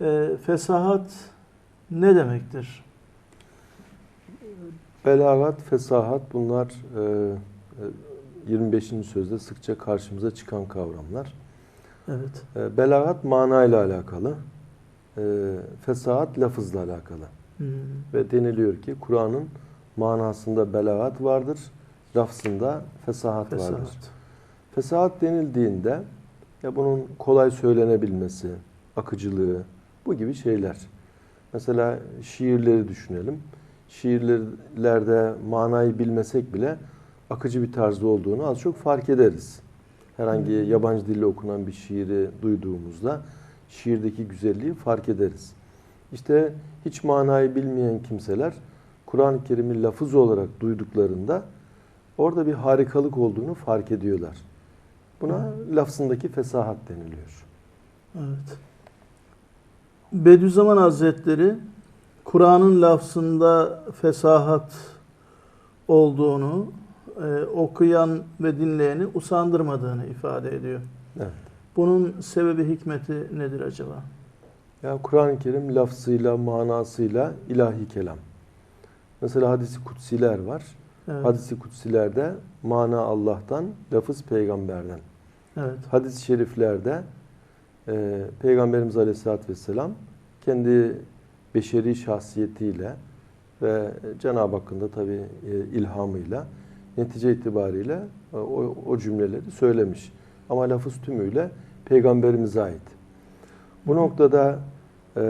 E, fesahat ne demektir? Belagat, fesahat bunlar e, e, 25. sözde sıkça karşımıza çıkan kavramlar. Evet. E, Belagat manayla alakalı, e, fesahat lafızla alakalı. Hmm. Ve deniliyor ki Kur'an'ın manasında belagat vardır, lafzında fesahat, vardır. Fesahat. Fesahat denildiğinde ya bunun kolay söylenebilmesi, akıcılığı, bu gibi şeyler. Mesela şiirleri düşünelim. Şiirlerde manayı bilmesek bile akıcı bir tarzda olduğunu az çok fark ederiz. Herhangi Hmm. yabancı dille okunan bir şiiri duyduğumuzda şiirdeki güzelliği fark ederiz. İşte hiç manayı bilmeyen kimseler Kur'an-ı Kerim'i lafız olarak duyduklarında orada bir harikalık olduğunu fark ediyorlar. Buna lafzındaki fesahat deniliyor. Evet. Bediüzzaman Hazretleri Kur'an'ın lafzında fesahat olduğunu e, okuyan ve dinleyeni usandırmadığını ifade ediyor. Evet. Bunun sebebi hikmeti nedir acaba? Ya Kur'an-ı Kerim lafzıyla, manasıyla ilahi kelam. Mesela hadisi kutsiler var. Evet. Hadisi kutsilerde mana Allah'tan, lafız peygamberden. evet. Hadis-i şeriflerde e, Peygamberimiz Aleyhisselatü Vesselam kendi beşeri şahsiyetiyle ve Cenab-ı Hakk'ın da tabi ilhamıyla netice itibariyle e, o, o cümleleri söylemiş. Ama lafız tümüyle Peygamberimize ait. Bu noktada e,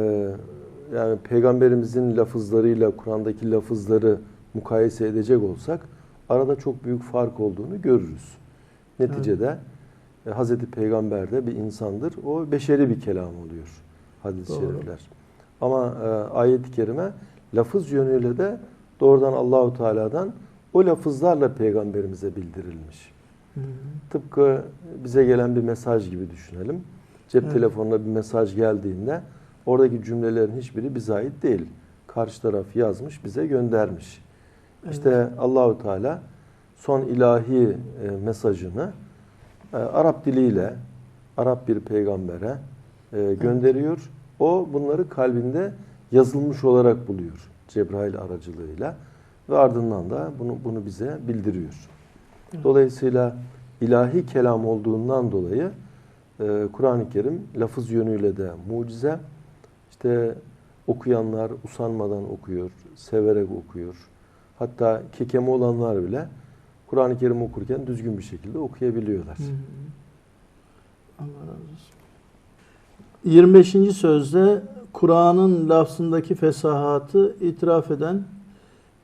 yani Peygamberimizin lafızlarıyla Kur'an'daki lafızları mukayese edecek olsak arada çok büyük fark olduğunu görürüz. Neticede e, Hazreti Peygamber de bir insandır. O beşeri bir kelam oluyor hadis-i şerifler. Ama e, ayet-i kerime lafız yönüyle de doğrudan Allahu Teala'dan o lafızlarla peygamberimize bildirilmiş. Hı hı. Tıpkı bize gelen bir mesaj gibi düşünelim. Cep Evet. telefonuna bir mesaj geldiğinde oradaki cümlelerin hiçbiri bize ait değil. Karşı taraf yazmış, bize göndermiş. Evet. İşte Allahu Teala son ilahi e, mesajını e, Arap diliyle Arap bir peygambere e, gönderiyor. O bunları kalbinde yazılmış olarak buluyor Cebrail aracılığıyla ve ardından da bunu bunu bize bildiriyor. Dolayısıyla ilahi kelam olduğundan dolayı e, Kur'an-ı Kerim lafız yönüyle de mucize. İşte okuyanlar usanmadan okuyor, severek okuyor. Hatta kekeme olanlar bile Kur'an-ı Kerim okurken düzgün bir şekilde okuyabiliyorlar. Hı hı. Allah razı olsun. 25. sözde Kur'an'ın lafzındaki fesahatı itiraf eden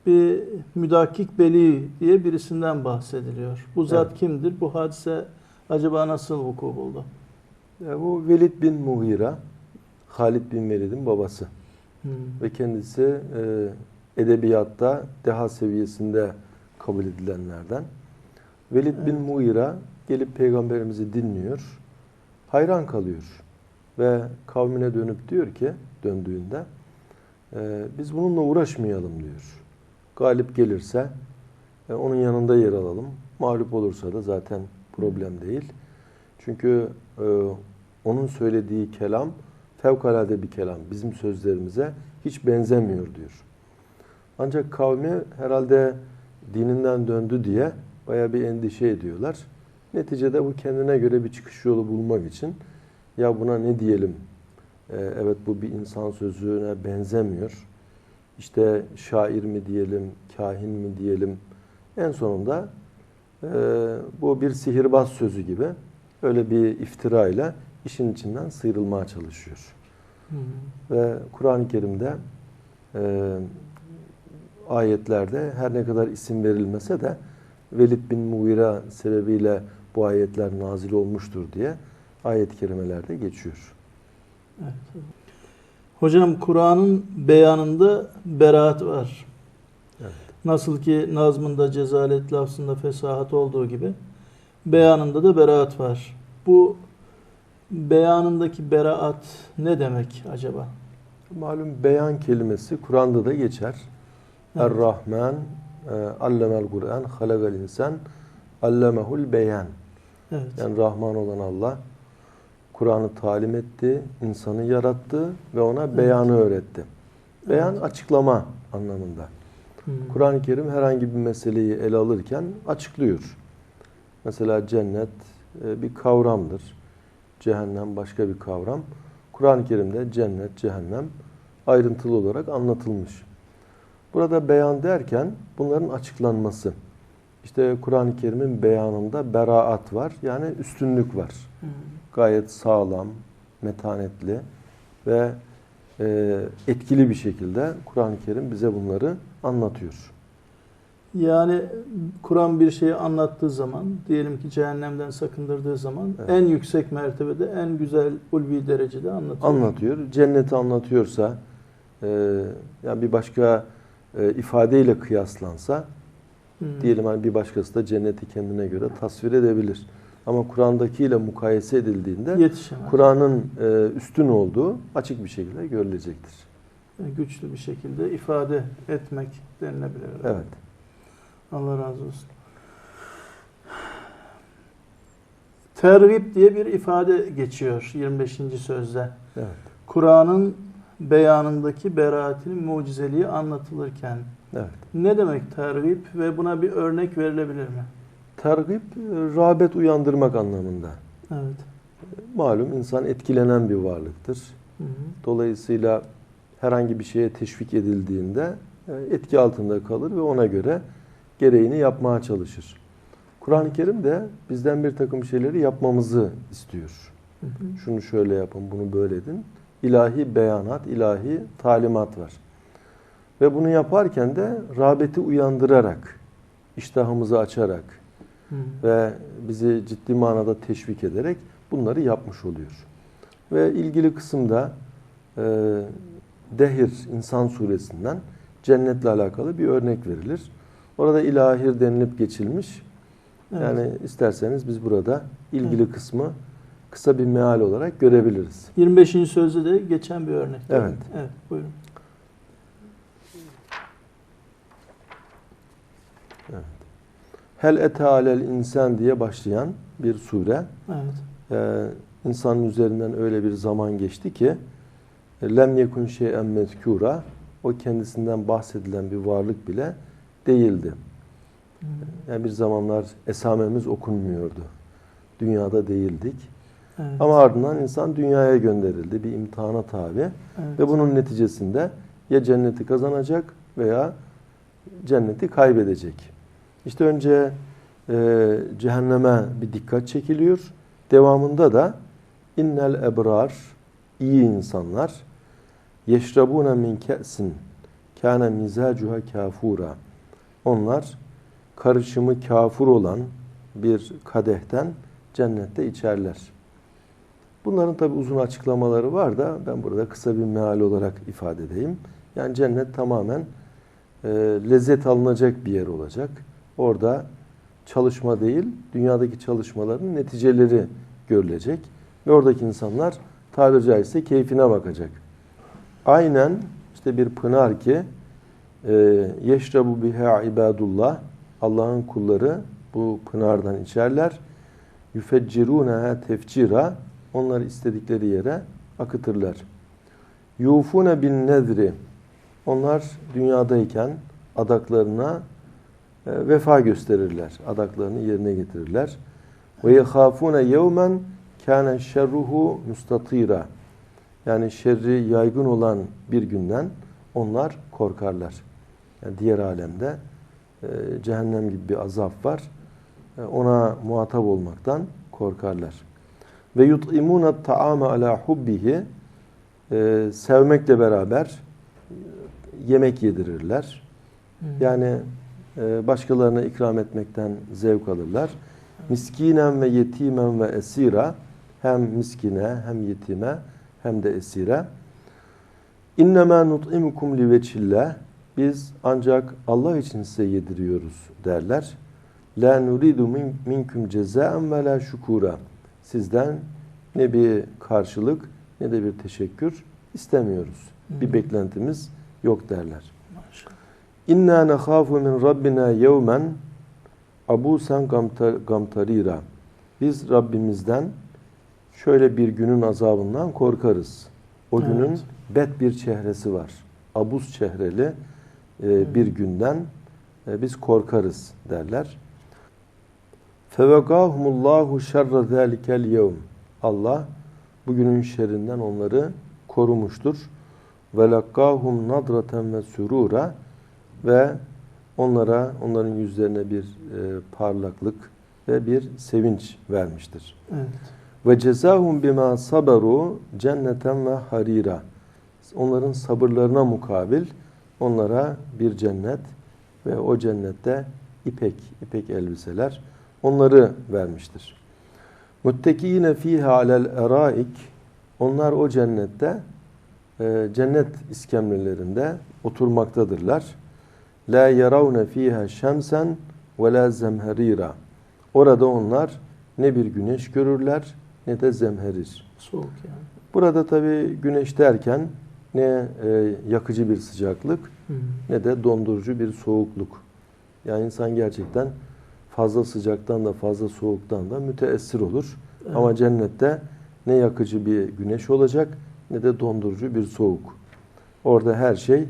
bir müdakkik beli diye birisinden bahsediliyor. Bu zat Evet. kimdir? Bu hadise acaba nasıl vuku buldu? Ya bu Velid bin Mughira, Halid bin Velid'in babası. Hı. Ve kendisi e, edebiyatta deha seviyesinde kabul edilenlerden. Velid bin Evet. Mughira gelip peygamberimizi dinliyor. Hayran kalıyor. Ve kavmine dönüp diyor ki döndüğünde e, biz bununla uğraşmayalım diyor. Galip gelirse e, onun yanında yer alalım. Mağlup olursa da zaten problem değil. Çünkü e, onun söylediği kelam fevkalade bir kelam. Bizim sözlerimize hiç benzemiyor diyor. Ancak kavmi herhalde dininden döndü diye baya bir endişe ediyorlar. Neticede bu kendine göre bir çıkış yolu bulmak için ya buna ne diyelim? Ee, evet bu bir insan sözüne benzemiyor. İşte şair mi diyelim, kahin mi diyelim? En sonunda e, bu bir sihirbaz sözü gibi öyle bir iftira ile işin içinden sıyrılmaya çalışıyor. Hı. Ve Kur'an-ı Kerim'de e, ayetlerde her ne kadar isim verilmese de Velid bin Mughira sebebiyle bu ayetler nazil olmuştur diye ayet-i kerimelerde geçiyor. Evet. Hocam Kur'an'ın beyanında beraat var. Evet. Nasıl ki nazmında cezalet lafzında fesahat olduğu gibi beyanında da beraat var. Bu beyanındaki beraat ne demek acaba? Malum beyan kelimesi Kur'an'da da geçer. Evet. Er-Rahman e, allemel Kur'an halakal insan allemehul beyan. Evet. Yani Rahman olan Allah Kur'an'ı talim etti, insanı yarattı ve ona beyanı öğretti. Beyan Evet. açıklama anlamında. Hmm. Kur'an-ı Kerim herhangi bir meseleyi ele alırken açıklıyor. Mesela cennet e, bir kavramdır. Cehennem başka bir kavram. Kur'an-ı Kerim'de cennet, cehennem ayrıntılı olarak anlatılmış. Burada beyan derken bunların açıklanması. İşte Kur'an-ı Kerim'in beyanında beraat var. Yani üstünlük var. Hmm. Gayet sağlam, metanetli ve e, etkili bir şekilde Kur'an-ı Kerim bize bunları anlatıyor. Yani Kur'an bir şeyi anlattığı zaman, diyelim ki cehennemden sakındırdığı zaman Evet. en yüksek mertebede, en güzel ulvi derecede anlatıyor. Anlatıyor. Cenneti anlatıyorsa, e, yani bir başka e, ifadeyle kıyaslansa, Hmm. diyelim hani bir başkası da cenneti kendine göre tasvir edebilir. Ama Kur'an'dakiyle mukayese edildiğinde. Kur'an'ın e, üstün olduğu açık bir şekilde görülecektir. Yani güçlü bir şekilde ifade etmek denilebilir. Evet. Allah razı olsun. Tergib diye bir ifade geçiyor 25. sözde. Evet. Kur'an'ın beyanındaki beraatinin mucizeliği anlatılırken Evet. ne demek tergib ve buna bir örnek verilebilir mi? Tergib, e, rağbet uyandırmak anlamında. Evet. Malum insan etkilenen bir varlıktır. Hı hı. Dolayısıyla herhangi bir şeye teşvik edildiğinde e, etki altında kalır ve ona göre gereğini yapmaya çalışır. Kur'an-ı Kerim de bizden bir takım şeyleri yapmamızı istiyor. Hı hı. Şunu şöyle yapın, bunu böyle edin. İlahi beyanat, ilahi talimat var. Ve bunu yaparken de rağbeti uyandırarak, iştahımızı açarak Hı. ve bizi ciddi manada teşvik ederek bunları yapmış oluyor. Ve ilgili kısımda e, Dehir İnsan Suresinden cennetle alakalı bir örnek verilir. Orada ilahir denilip geçilmiş. Evet. Yani isterseniz biz burada ilgili kısmı kısa bir meal olarak görebiliriz. 25. sözde de geçen bir örnek. Evet. Evet, buyurun. Hel ete alel insan diye başlayan bir sure. Evet. Ee, insanın üzerinden öyle bir zaman geçti ki lem yekun şey'en mezkura o kendisinden bahsedilen bir varlık bile değildi. Hı. Yani bir zamanlar esamemiz okunmuyordu. Dünyada değildik. Evet. Ama ardından insan dünyaya gönderildi. Bir imtihana tabi. Evet. Ve bunun neticesinde ya cenneti kazanacak veya cenneti kaybedecek. İşte önce e, cehenneme bir dikkat çekiliyor. Devamında da innel ebrar iyi insanlar yeşrabune min ke'sin kâne mizacuha kafura. Onlar karışımı kafur olan bir kadehten cennette içerler. Bunların tabi uzun açıklamaları var da ben burada kısa bir meal olarak ifade edeyim. Yani cennet tamamen e, lezzet alınacak bir yer olacak. Orada çalışma değil, dünyadaki çalışmaların neticeleri görülecek. Ve oradaki insanlar tabiri caizse keyfine bakacak. Aynen işte bir pınar ki e, yeşrabu biha ibadullah Allah'ın kulları bu pınardan içerler. Yüfeccirûneha tefcira onları istedikleri yere akıtırlar. Yufune bin nedri onlar dünyadayken adaklarına e, vefa gösterirler. Adaklarını yerine getirirler. Ve yehafune yevmen kâne şerruhu mustatira. Yani şerri yaygın olan bir günden onlar korkarlar. Yani diğer alemde e, cehennem gibi bir azap var. E, ona muhatap olmaktan korkarlar. Ve yut'imûne ta'ame ala hubbihi e, sevmekle beraber yemek yedirirler. Hı. Yani e, başkalarına ikram etmekten zevk alırlar. Miskinen ve yetimen ve esira hem miskine hem yetime hem de esire. İnnemâ nut'imukum li veçillah biz ancak Allah için size yediriyoruz derler. La nuridu min, minkum cezaen ve la şukura. Sizden ne bir karşılık ne de bir teşekkür istemiyoruz. Hı. Bir beklentimiz yok derler. İnna nekhafu min rabbina yevmen gamtar- gamtarira. Biz Rabbimizden şöyle bir günün azabından korkarız. O günün Evet. bet bir çehresi var. Abuz çehreli e, bir günden e, biz korkarız derler. Fevekahumullahu şerre zalikel yevm. Allah bugünün şerrinden onları korumuştur. Ve lakkahum nadraten ve sürura ve onlara onların yüzlerine bir e, parlaklık ve bir sevinç vermiştir. Evet. Ve cezahum bima saberu cenneten ve harira. Onların sabırlarına mukabil onlara bir cennet ve o cennette ipek, ipek elbiseler onları vermiştir. Muttekine fiha alel eraik. Onlar o cennette e, cennet iskemlelerinde oturmaktadırlar. La yaravne fiha şemsen ve la zemherira. Orada onlar ne bir güneş görürler ne de zemherir. Soğuk yani. Burada tabi güneş derken ne e, yakıcı bir sıcaklık Hı. ne de dondurucu bir soğukluk. Yani insan gerçekten fazla sıcaktan da fazla soğuktan da müteessir olur. Evet. Ama cennette ne yakıcı bir güneş olacak ne de dondurucu bir soğuk. Orada her şey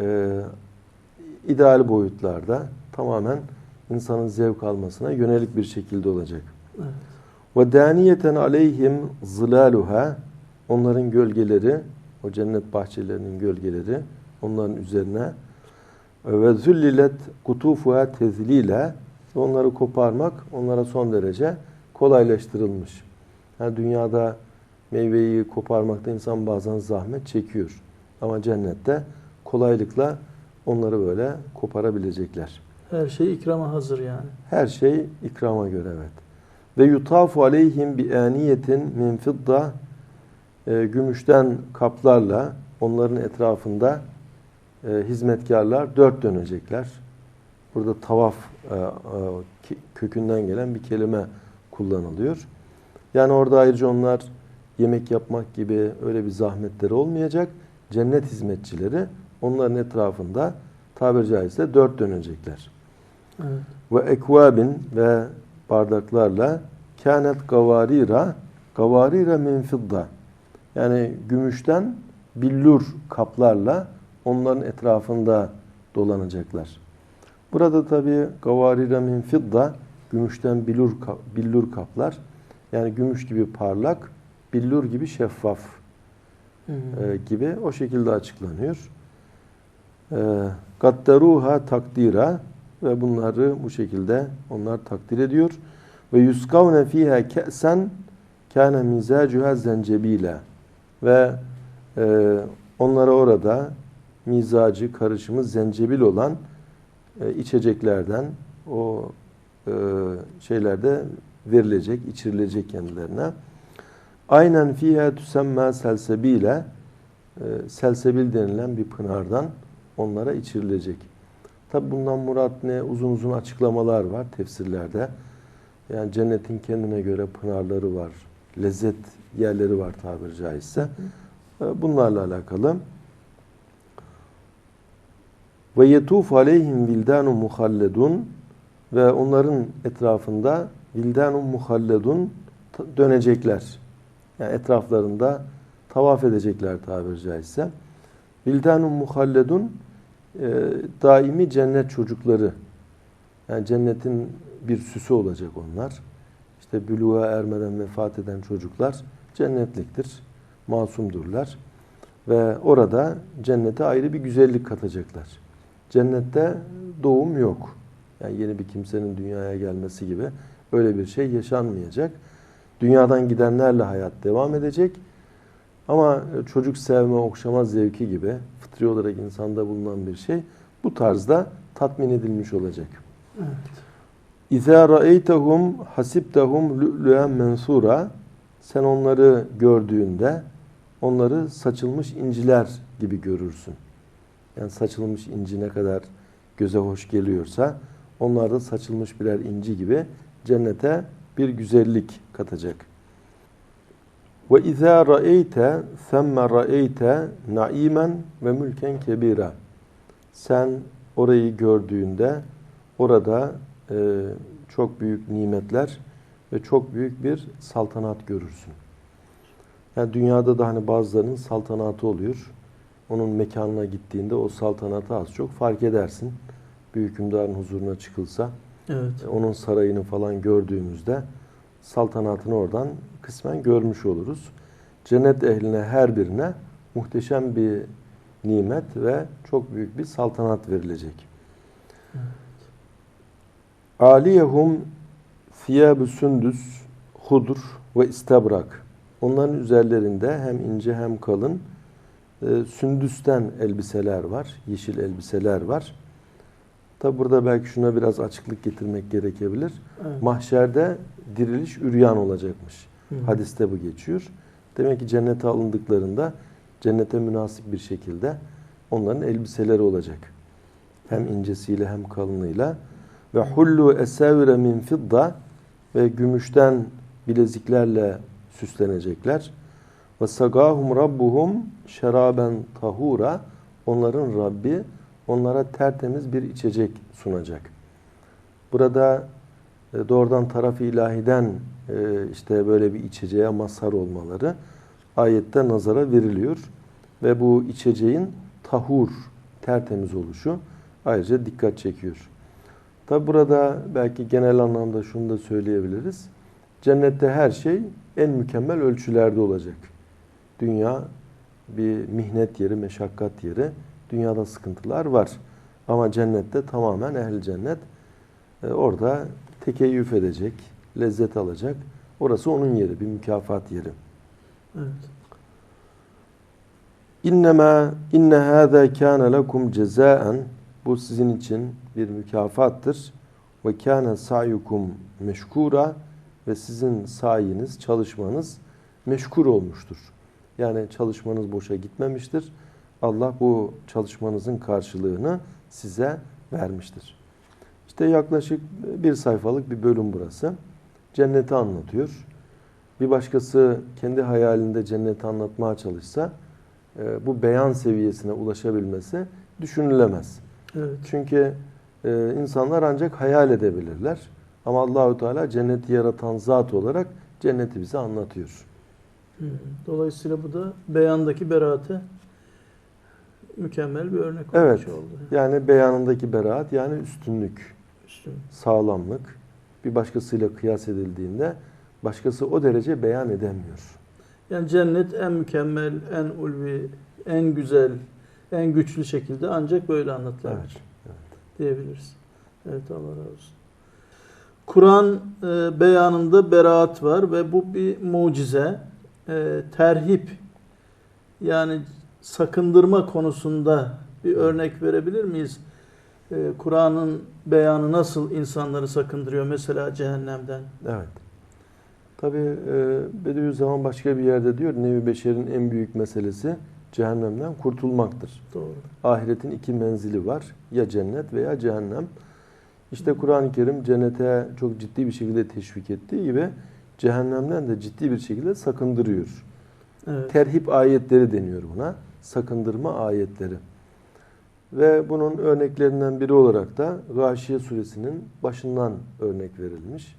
e, ideal boyutlarda tamamen insanın zevk almasına yönelik bir şekilde olacak. Evet. Ve daniyeten aleyhim zilaluha onların gölgeleri o cennet bahçelerinin gölgeleri onların üzerine ve züllilet kutufuha tezlile onları koparmak onlara son derece kolaylaştırılmış. Yani dünyada meyveyi koparmakta insan bazen zahmet çekiyor. Ama cennette kolaylıkla onları böyle koparabilecekler. Her şey ikrama hazır yani. Her şey ikrama göre evet. Ve yutafu aleyhim bi aniyetin min fidda e, gümüşten kaplarla onların etrafında e, hizmetkarlar dört dönecekler. Burada tavaf e, e, kökünden gelen bir kelime kullanılıyor. Yani orada ayrıca onlar yemek yapmak gibi öyle bir zahmetleri olmayacak. Cennet hizmetçileri onların etrafında tabiri caizse dört dönecekler Evet. ve ekvabin ve bardaklarla kânet gavarira gavarira min fidda yani gümüşten billur kaplarla onların etrafında dolanacaklar. Burada tabi gavarira min fidda gümüşten billur, billur kaplar yani gümüş gibi parlak billur gibi şeffaf e, gibi o şekilde açıklanıyor. E, Gaddaruha takdira ve bunları bu şekilde onlar takdir ediyor. Ve yuskavne fiha ke'sen kana mizacuha zencebile ve e, onlara orada mizacı karışımı zencebil olan e, içeceklerden o e, şeylerde verilecek, içirilecek kendilerine. Aynen fiha tüsemme selsebile e, selsebil denilen bir pınardan onlara içirilecek. Tabi bundan murat ne uzun uzun açıklamalar var tefsirlerde. Yani cennetin kendine göre pınarları var, lezzet yerleri var tabiri caizse. E, Bunlarla alakalı. Ve yetuf aleyhim vildanun muhalledun ve onların etrafında vildanun muhalledun dönecekler. Yani etraflarında tavaf edecekler tabiri caizse. Vildanun muhalledun e, daimi cennet çocukları. Yani cennetin bir süsü olacak onlar. İşte büluğa ermeden vefat eden çocuklar cennetliktir. Masumdurlar. Ve orada cennete ayrı bir güzellik katacaklar. Cennette doğum yok. Yani yeni bir kimsenin dünyaya gelmesi gibi öyle bir şey yaşanmayacak. Dünyadan gidenlerle hayat devam edecek. Ama çocuk sevme, okşama zevki gibi fıtri olarak insanda bulunan bir şey bu tarzda tatmin edilmiş olacak. Evet. İzâ ra'eytehum hasibtehum lü'lü'en mensura sen onları gördüğünde onları saçılmış inciler gibi görürsün. Yani saçılmış inci ne kadar göze hoş geliyorsa onlar da saçılmış birer inci gibi cennete bir güzellik katacak. Ve izâ ra'eyte themme ra'eyte naimen ve mülken kebira. Sen orayı gördüğünde orada e, çok büyük nimetler ve çok büyük bir saltanat görürsün. Yani dünyada da hani bazılarının saltanatı oluyor. Onun mekanına gittiğinde o saltanatı az çok fark edersin. Bir hükümdarın huzuruna çıkılsa, Evet. onun sarayını falan gördüğümüzde saltanatını oradan kısmen görmüş oluruz. Cennet ehline her birine muhteşem bir nimet ve çok büyük bir saltanat verilecek. Aliyehum thiyâbü sündüs, hudur ve istabrak. Onların üzerlerinde hem ince hem kalın e, sündüsten elbiseler var, yeşil elbiseler var. Tabi burada belki şuna biraz açıklık getirmek gerekebilir. evet. Mahşerde diriliş üryan olacakmış. Hı. Hadiste bu geçiyor. Demek ki cennete alındıklarında cennete münasip bir şekilde onların elbiseleri olacak. Hem incesiyle hem kalınıyla. Ve hullu esevre min fidda ve gümüşten bileziklerle süslenecekler. Ve sagahum rabbuhum şeraben tahura onların Rabbi onlara tertemiz bir içecek sunacak. Burada e, doğrudan tarafı ilahiden e, işte böyle bir içeceğe mazhar olmaları ayette nazara veriliyor. Ve bu içeceğin tahur, tertemiz oluşu ayrıca dikkat çekiyor. Tabi burada belki genel anlamda şunu da söyleyebiliriz. Cennette her şey en mükemmel ölçülerde olacak. Dünya bir mihnet yeri, meşakkat yeri. Dünyada sıkıntılar var. Ama cennette tamamen ehl cennet e, orada tekeyyüf edecek, lezzet alacak. Orası onun yeri, bir mükafat yeri. Evet. İnnemâ inne hâzâ kâne lekum cezâen bu sizin için bir mükafattır. Ve kâne sa'yukum meşkura ve sizin sayiniz, çalışmanız meşkur olmuştur. Yani çalışmanız boşa gitmemiştir. Allah bu çalışmanızın karşılığını size vermiştir. İşte yaklaşık bir sayfalık bir bölüm burası. Cenneti anlatıyor. Bir başkası kendi hayalinde cenneti anlatmaya çalışsa e, bu beyan seviyesine ulaşabilmesi düşünülemez. Evet. Çünkü e, insanlar ancak hayal edebilirler. Ama Allahü Teala cenneti yaratan zat olarak cenneti bize anlatıyor. Dolayısıyla bu da beyandaki beraate mükemmel bir örnek Evet. olmuş oldu. Yani beyanındaki beraat yani üstünlük, Üstün. sağlamlık bir başkasıyla kıyas edildiğinde başkası o derece beyan edemiyor. Yani cennet en mükemmel, en ulvi, en güzel, en güçlü şekilde ancak böyle anlatılabilir Evet. diyebiliriz. Evet Allah razı olsun. Kur'an e, beyanında beraat var ve bu bir mucize. E, terhip yani sakındırma konusunda bir örnek verebilir miyiz? E, Kur'an'ın beyanı nasıl insanları sakındırıyor mesela cehennemden? Evet. Tabi Bediüzzaman başka bir yerde diyor Nevi Beşer'in en büyük meselesi cehennemden kurtulmaktır. Doğru. Ahiretin iki menzili var. Ya cennet veya cehennem. İşte Kur'an-ı Kerim cennete çok ciddi bir şekilde teşvik ettiği gibi cehennemden de ciddi bir şekilde sakındırıyor. Evet. Terhip ayetleri deniyor buna. Sakındırma ayetleri. Ve bunun örneklerinden biri olarak da Gâşiye suresinin başından örnek verilmiş.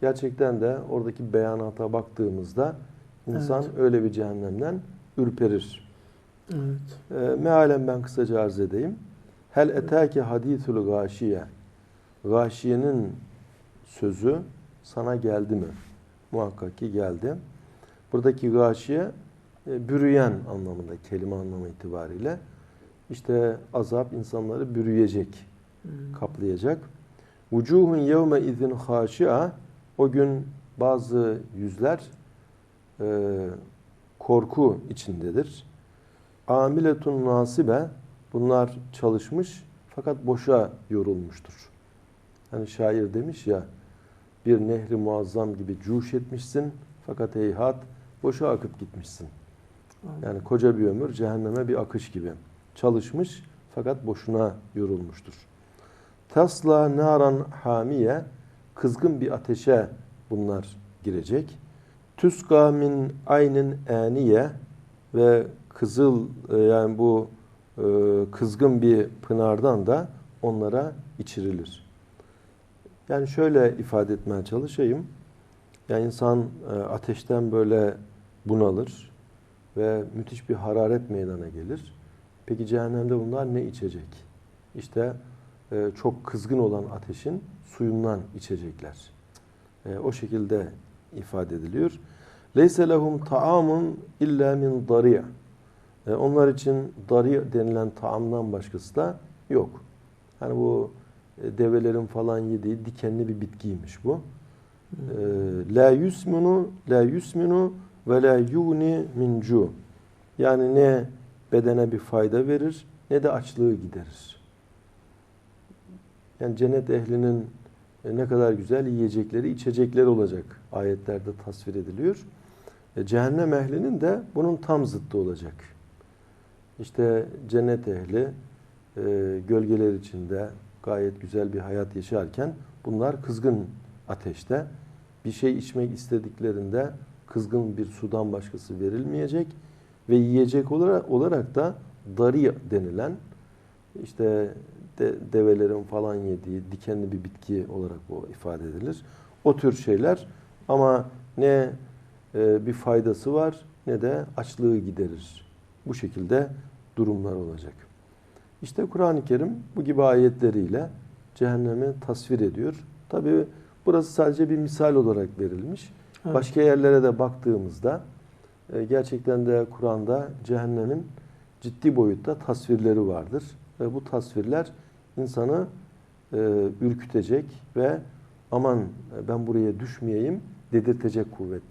Gerçekten de oradaki beyanata baktığımızda insan Evet. öyle bir cehennemden ürperir. Evet. E, mealen ben kısaca arz edeyim. Hel etâke hadîthul gâşiye. Gâşiyenin sözü sana geldi mi? Muhakkak ki geldi. Buradaki gâşiye e, bürüyen anlamında, kelime anlamı itibariyle. İşte azap insanları bürüyecek, Hmm. kaplayacak. Vucuhun yevme izin haşia. O gün bazı yüzler e, korku içindedir. Amiletun nasibe bunlar çalışmış fakat boşa yorulmuştur. Hani şair demiş ya bir nehri muazzam gibi cuş etmişsin fakat heyhat boşa akıp gitmişsin. Yani koca bir ömür cehenneme bir akış gibi. Çalışmış fakat boşuna yorulmuştur. Tasla naran hamiye kızgın bir ateşe bunlar girecek. Tüska min aynin aniye ve kızıl e, yani bu e, kızgın bir pınardan da onlara içirilir. Yani şöyle ifade etmeye çalışayım. Yani insan e, ateşten böyle bunalır ve müthiş bir hararet meydana gelir. Peki cehennemde bunlar ne içecek? İşte e, çok kızgın olan ateşin suyundan içecekler. E, o şekilde ifade ediliyor. Leyse lehum taamun illa min dari'. Onlar için dari denilen taamdan başkası da yok. Hani bu develerin falan yediği dikenli bir bitkiymiş bu. E, la yusminu la yusminu ve la yugni min cu. Yani ne bedene bir fayda verir ne de açlığı giderir. Yani cennet ehlinin e, ne kadar güzel yiyecekleri, içecekleri olacak ayetlerde tasvir ediliyor. E, cehennem ehlinin de bunun tam zıttı olacak. İşte cennet ehli e, gölgeler içinde gayet güzel bir hayat yaşarken bunlar kızgın ateşte. Bir şey içmek istediklerinde kızgın bir sudan başkası verilmeyecek ve yiyecek olarak, olarak da dari denilen işte de, develerin falan yediği dikenli bir bitki olarak bu ifade edilir. O tür şeyler ama ne e, bir faydası var ne de açlığı giderir. Bu şekilde durumlar olacak. İşte Kur'an-ı Kerim bu gibi ayetleriyle cehennemi tasvir ediyor. Tabi burası sadece bir misal olarak verilmiş. Evet. Başka yerlere de baktığımızda e, gerçekten de Kur'an'da cehennemin ciddi boyutta tasvirleri vardır. Ve bu tasvirler insanı e, ürkütecek ve aman ben buraya düşmeyeyim dedirtecek kuvvette.